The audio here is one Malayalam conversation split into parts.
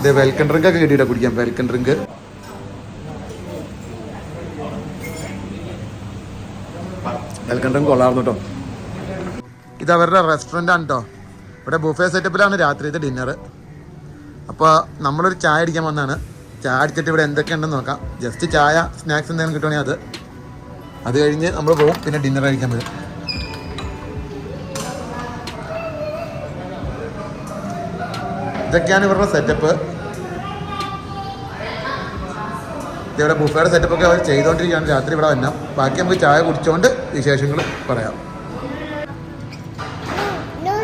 ഇത് വെൽക്കം ഡ്രിങ്ക് ഒക്കെ കിട്ടിയിട്ട് കുടിക്കാം വെൽക്കം ഡ്രിങ്ക് വെൽക്കം ഡ്രിങ്ക് കൊള്ളാർന്നു കേട്ടോ ഇത് അവരുടെ റെസ്റ്റോറന്റ് ആണ് കേട്ടോ ഇവിടെ ബുഫേ സെറ്റപ്പിലാണ് രാത്രിത്തെ ഡിന്നർ അപ്പോൾ നമ്മളൊരു ചായ അടിക്കാൻ വന്നാണ്. ചായ അടിച്ചിട്ട് ഇവിടെ എന്തൊക്കെയുണ്ടെന്ന് നോക്കാം. ജസ്റ്റ് ചായ സ്നാക്സ് എന്തെങ്കിലും കിട്ടുവാണെങ്കിൽ അത്. അത് കഴിഞ്ഞ് നമ്മൾ പോകും പിന്നെ ഡിന്നർ കഴിക്കാൻ വരും. ഇതൊക്കെയാണ് ഇവരുടെ സെറ്റപ്പ് ഇവിടെ ബുഫേയുടെ സെറ്റപ്പ് ഒക്കെ അവർ ചെയ്തുകൊണ്ടിരിക്കുകയാണ് രാത്രി ഇവിടെ വന്നാൽ. ബാക്കി നമുക്ക് ചായ കുടിച്ചുകൊണ്ട് വിശേഷങ്ങൾ പറയാം. നു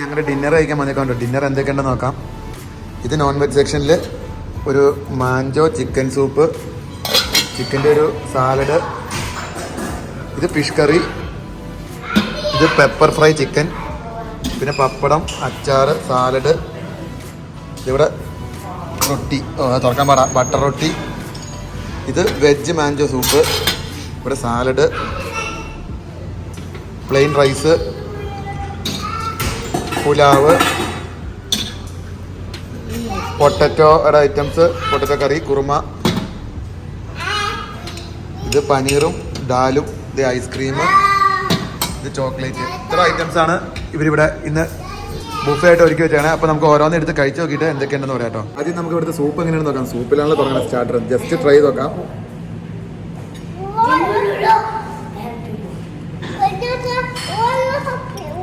ഞങ്ങളുടെ ഡിന്നർ കഴിക്കാൻ വന്നേക്കാണ്ടോ ഡിന്നർ എന്തൊക്കെയുണ്ടെന്ന് നോക്കാം. ഇത് നോൺ വെജ് സെക്ഷനിൽ ഒരു മാഞ്ചോ ചിക്കൻ സൂപ്പ് ചിക്കന്റെ ഒരു സാലഡ് ഇത് ഫിഷ് കറി ഇത് പെപ്പർ ഫ്രൈ ചിക്കൻ പിന്നെ പപ്പടം അച്ചാർ സാലഡ് ഇതിവിടെ റൊട്ടി തുറക്കാൻ പാടാം ബട്ടർ റൊട്ടി ഇത് വെജ് മാഞ്ചോ സൂപ്പ് ഇവിടെ salad plain rice pulao potato items potato curry kurma ഇത് പനീറും ദാലും ഇത് ഐസ്ക്രീം ഇത് ചോക്ലേറ്റ്. ഇത്ര ഐറ്റംസ് ആണ് ഇവരിവിടെ ഇന്ന് ബുഫേ ആയിട്ട് ഒരുക്കി വെച്ചാണ് അപ്പോൾ നമുക്ക് ഓരോന്നും എടുത്ത് കഴിച്ചു നോക്കിയിട്ട് എന്തൊക്കെയുണ്ടെന്ന് പറയാം കേട്ടോ. ആദ്യം നമുക്ക് ഇവിടുത്തെ സൂപ്പ് എങ്ങനെയാണെന്ന് നോക്കാം. സൂപ്പിലാണല്ലോ തുടങ്ങുന്നത് സ്റ്റാർട്ടർ. ജസ്റ്റ് ട്രൈ നോക്കാം.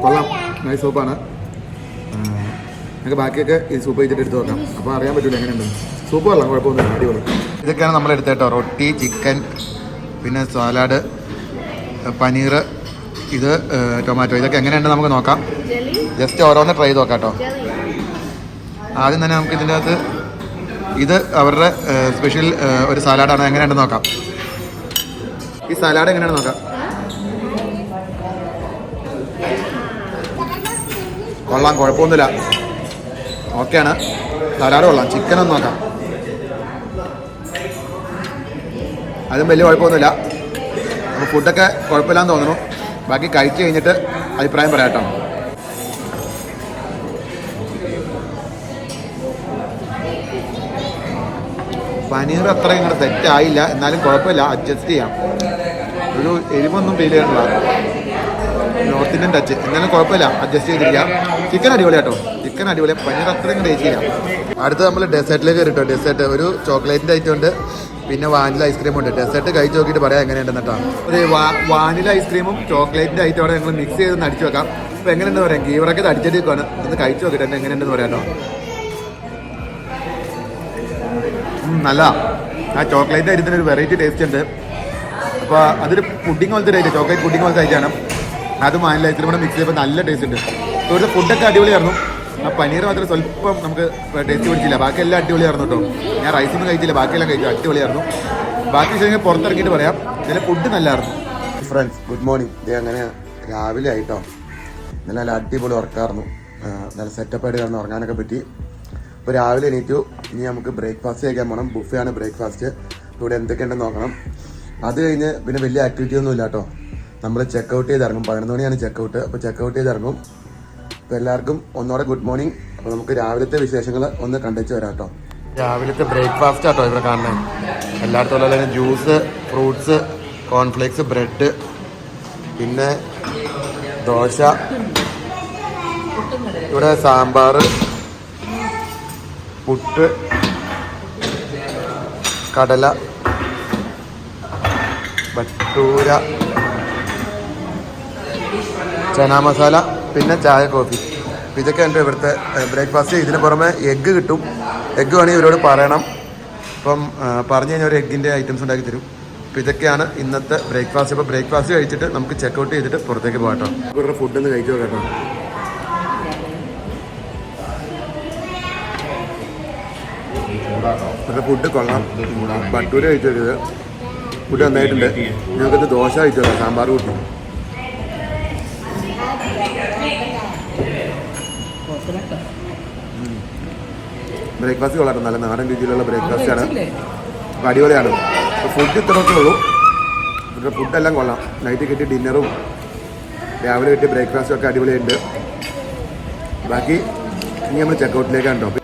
കൊള്ളാം. നൈസ് സൂപ്പാണ് നമുക്ക് ബാക്കിയൊക്കെ ഈ സൂപ്പ് വെച്ചിട്ട് എടുത്ത് നോക്കാം അപ്പോൾ അറിയാൻ പറ്റില്ല എങ്ങനെയുണ്ട്. സൂപ്പ് കൊള്ളാം കുഴപ്പമൊന്നുമില്ല. അടിപൊളി. ഇതൊക്കെയാണ് നമ്മൾ എടുത്തേട്ടോ റൊട്ടി ചിക്കൻ പിന്നെ സാലാഡ് പനീർ ഇത് ടൊമാറ്റോ ഇതൊക്കെ എങ്ങനെയുണ്ട് നമുക്ക് നോക്കാം. ജസ്റ്റ് ഓരോന്ന് ട്രൈ ചെയ്ത് നോക്കാം കേട്ടോ. ആദ്യം തന്നെ നമുക്ക് ഇതിന്റെ അകത്ത് ഇത് അവരുടെ സ്പെഷ്യൽ ഒരു സാലാഡാണ് എങ്ങനെയുണ്ടെന്ന് നോക്കാം. ഈ സലാഡ് എങ്ങനെയാണെന്ന് നോക്കാം. കൊള്ളാം കുഴപ്പമൊന്നുമില്ല. ഓക്കെയാണ്. ധാരാളം കൊള്ളാം. ചിക്കനൊന്നും നോക്കാം. അതും വലിയ കുഴപ്പമൊന്നുമില്ല. അപ്പോൾ ഫുഡൊക്കെ കുഴപ്പമില്ലാന്ന് തോന്നുന്നു. ബാക്കി കഴിച്ച് കഴിഞ്ഞിട്ട് അഭിപ്രായം പറയാട്ടോ പനീർ അത്ര ഇങ്ങോട്ട് സെറ്റ് ആയില്ല. എന്നാലും കുഴപ്പമില്ല. അഡ്ജസ്റ്റ് ചെയ്യാം. ഒരു എരിവൊന്നും ഫീൽ ചെയ്യണില്ല ഇന്ത്യൻ ടച്ച് എന്തായാലും കുഴപ്പമില്ല. അഡ്ജസ്റ്റ് ചെയ്തിരിക്കാം. ചിക്കൻ അടിപൊളി കേട്ടോ ചിക്കൻ അടിപൊളി പനീർ അത്രയും ടേസ്റ്റ് ചെയ്യാം അടുത്ത് നമ്മൾ ഡെസേർട്ടിലേക്ക് കയറിട്ടോ ഡെസേർട്ട് ഒരു ചോക്ലേറ്റിന്റെ ഐറ്റം ഉണ്ട്. പിന്നെ വാനില ഐസ്ക്രീം ഉണ്ട്. ഡെസേർട്ട് കഴിച്ച് നോക്കിയിട്ട് പറയാം എങ്ങനെയുണ്ടെന്ന് കേട്ടോ ഒരു വാനില ഐസ്ക്രീമും ചോക്ലേറ്റിന്റെ ഐറ്റം അവിടെ ഞങ്ങൾ മിക്സ് ചെയ്ത് അടിച്ചു വെക്കാം. അപ്പോൾ എങ്ങനെയുണ്ടെന്ന് പറയാം. ഗീവറൊക്കെ ഇത് അടിച്ചിട്ടേക്കാണ് ഒന്ന് കഴിച്ച് നോക്കിയിട്ട് എന്നെ എങ്ങനെയുണ്ടെന്ന് പറയാം കേട്ടോ ഉം, ആ ചോക്ലേറ്റ് ഐറ്റത്തിന് ഒരു വെറൈറ്റി ടേസ്റ്റ് ഉണ്ട്. അപ്പോൾ അതൊരു പുഡിംഗ് പോലത്തെ ഒരു ഐറ്റം ചോക്ലേറ്റ് പുഡിംഗ് പോലത്തെ ഐറ്റാണ് അത് വാനില ഐസ്ക്രീം കൂടെ മിക്സ് ചെയ്യുമ്പോൾ നല്ല ടേസ്റ്റ് ഉണ്ട്. ഇവിടുത്തെ ഫുഡൊക്കെ അടിപൊളിയായിരുന്നു. ആ പനീർ മാത്രം സ്വല്പം നമുക്ക് ടേസ്റ്റ് പിടിച്ചില്ല. ബാക്കി എല്ലാം അടിപൊളിയായിരുന്നു കേട്ടോ. ഞാൻ റൈസ് ഒന്നും കഴിച്ചില്ല. ബാക്കിയെല്ലാം കഴിച്ചു. അടിപൊളിയായിരുന്നു. ബാക്കി വിഷയങ്ങൾ പുറത്തിറങ്ങിയിട്ട് പറയാം. ഇതിലെ ഫുഡ് നല്ലതായിരുന്നു ഫ്രണ്ട്സ് ഗുഡ് മോർണിംഗ് ഇത് അങ്ങനെ രാവിലെ ആയിട്ടോ. ഇന്നലെ നല്ല അടിപൊളി ഉറക്കായിരുന്നു. ആ, നല്ല സെറ്റപ്പായിട്ട് ആയിട്ട് ഉറങ്ങാനൊക്കെ പറ്റി. അപ്പോൾ രാവിലെ എണീറ്റു. ഇനി നമുക്ക് ബ്രേക്ക്ഫാസ്റ്റ് കഴിക്കാൻ പോകണം ബുഫേ ആണ് ബ്രേക്ക്ഫാസ്റ്റ് ഇവിടെ എന്തൊക്കെയുണ്ടെന്ന് നോക്കണം. അത് കഴിഞ്ഞ് പിന്നെ വലിയ ആക്ടിവിറ്റി ഒന്നും ഇല്ല കേട്ടോ. നമ്മൾ ചെക്കൗട്ട് ചെയ്ത് ഇറങ്ങും പതിനൊന്ന് മണിയാണ് ചെക്കൗട്ട് അപ്പോൾ ചെക്കൗട്ട് ചെയ്ത് ഇറങ്ങും അപ്പോൾ എല്ലാവർക്കും ഒന്നോടെ ഗുഡ് മോർണിംഗ് അപ്പോൾ നമുക്ക് രാവിലത്തെ വിശേഷങ്ങൾ ഒന്ന് കണ്ടിച്ച് വരാം കേട്ടോ രാവിലത്തെ ബ്രേക്ക്ഫാസ്റ്റ് ആട്ടോ ഇവിടെ കാണുന്നത് എല്ലായിടത്തും ഉള്ള ജ്യൂസ് ഫ്രൂട്ട്സ് കോൺഫ്ലേക്സ് ബ്രെഡ് പിന്നെ ദോശ ഇവിടെ സാമ്പാർ പുട്ട് കടല ബട്ടൂര ചന മസാല പിന്നെ ചായ കോഫി. ഇതൊക്കെ എന്റെ ഇവിടുത്തെ ബ്രേക്ക്ഫാസ്റ്റ് ഇതിന് പുറമെ എഗ്ഗ് കിട്ടും. എഗ്ഗ് വേണമെങ്കിൽ ഇവരോട് പറയണം. അപ്പം പറഞ്ഞു കഴിഞ്ഞാൽ ഒരു എഗ്ഗിന്റെ ഐറ്റംസ് ഉണ്ടാക്കി തരും. അപ്പോൾ ഇതൊക്കെയാണ് ഇന്നത്തെ ബ്രേക്ക്ഫാസ്റ്റ്. അപ്പോൾ ബ്രേക്ക്ഫാസ്റ്റ് കഴിച്ചിട്ട് നമുക്ക് ചെക്കൗട്ട് ചെയ്തിട്ട് പുറത്തേക്ക് പോകട്ടോ ഇവരുടെ ഫുഡ് ഒന്ന് കഴിച്ചു കേട്ടോ. ഇവരുടെ ഫുഡ് കൊള്ളാം. ബട്ടൂര് കഴിച്ചു ഫുഡ് നന്നായിട്ടുണ്ട്. ഞങ്ങൾക്ക് ദോശ കഴിച്ചു സാമ്പാർ കൂട്ടി. ബ്രേക്ക്ഫാസ്റ്റ് കൊള്ളാം. നല്ല നാടൻ രീതിയിലുള്ള ബ്രേക്ക്ഫാസ്റ്റ് ആണ്. അപ്പോൾ അടിപൊളിയാണ്. ഫുഡ് ഇത്രയൊക്കെ ഉള്ളൂ. പക്ഷേ ഫുഡെല്ലാം കൊള്ളാം. നൈറ്റ് കിട്ടിയ ഡിന്നറും രാവിലെ കിട്ടിയ ബ്രേക്ക്ഫാസ്റ്റും ഒക്കെ അടിപൊളിയുണ്ട്. ബാക്കി ഇനി നമ്മൾ ചെക്കൗട്ടിലേക്കാണ് കേട്ടോ